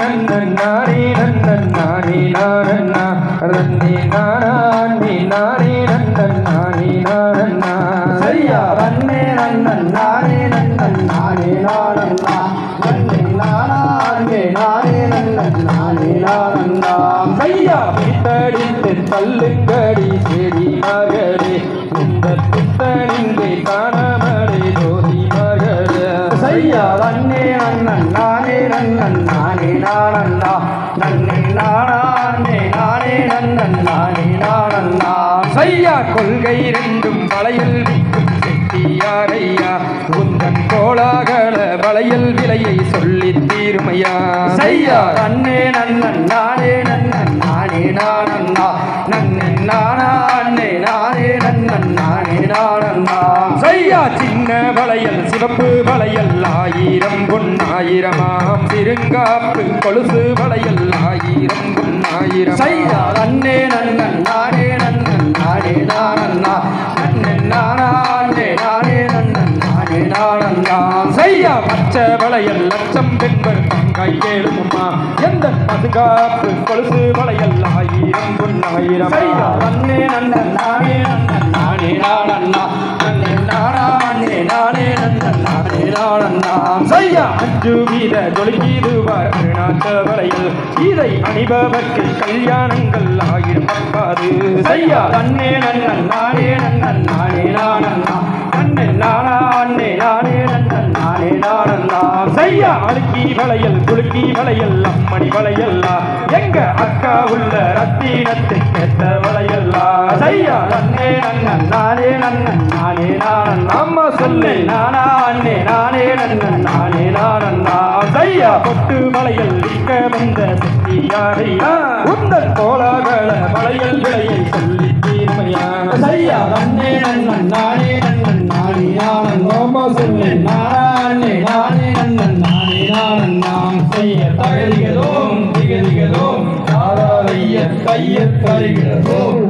நன்னன் நானே நன்னன் நானே நானண்ணா ரன்னே நானே நானே நன்னன் நானே நானண்ணா சரியா ரன்னே நன்னன் நானே நன்னன் நானே நானண்ணா நன்னே நானே நானே நன்னன் நானே நானண்ணா ஐயா பித்தடித்து தள்ளுங்கடி செடி மகளே இந்த புத்தனிங்கே காணமடை ஜோதி மகளே சரியா ரன்னே நன்னன் நானண்ணா நன்னே நானே நானே நன்னன் நானண்ணா ஐயா கொள்கை ரெண்டும் வளையல் விற்கும் செட்டியாரையா. உந்தன் கோலாகல வளையல் விலையை சொல்லி தீருமையா. செய்யா நன்னே நன்னன் நானே நன்னன் நானே நானண்ணா நன்னே நானே நானே நன்னன் நானே நான் சின்ன வளையல் சிவப்பு வளையல் ஆயிரம் பொன்னாயிரமாம் திருங்காப்பு கொலுசு வளையல் ஆயிரம் பொன்னாயிரம் செய்யா நன்னே நன்னன் நானே நன்னன் நானே நானண்ணா. நன்னே நானே நானே நன்னன் நானே நானண்ணா. செய்யா பச்சை வளையல் லட்சம் பங்காய் கேளுமம்மா எந்த பாதுகாப்பு கொலுசு வளையல் ஆயிரம் பொன்னாயிரம் செய்யா நன்னே நன்னன் நானே நானே நானண்ணா செய்யா அஞ்சு வீத ஜொலிக்கீதுவார் அருணாச்ச வளையல் இதை அணிபவர்க்கு கல்யாணங்கள் ஆயிரம் பப்பாது ஐயா நன்னே நன்னன் நானே நன்னன் நானே நானண்ணா தன்னே நானா நானே செய்யா அழுக்கி வளையல் குலுக்கி வளையல் அம்மணி வளையல்லா. எங்க அக்கா உள்ள ரத்தினத்தை கேட்ட வளையல்லா. செய்யா நன்னே நன்னன் நானே நன்னன் நானே நானன். அம்மா சொல்லு நானா அண்ணே நானே நன்னன் நானே நானண்ணா செய்யா பொட்டு வளையல் விற்க வந்த செட்டியாரையா உந்தன் கோலாகல வளையல் விளையை சொல்லி தீர்மையா. செய்யா நன்னே நன்னன் நானே நன்னன் நானே நானன். அம்மா சொல்லு நானா ஐய தகதிகளோம் திகதிகளோம் தாராளைய கைய தருகிறதோம்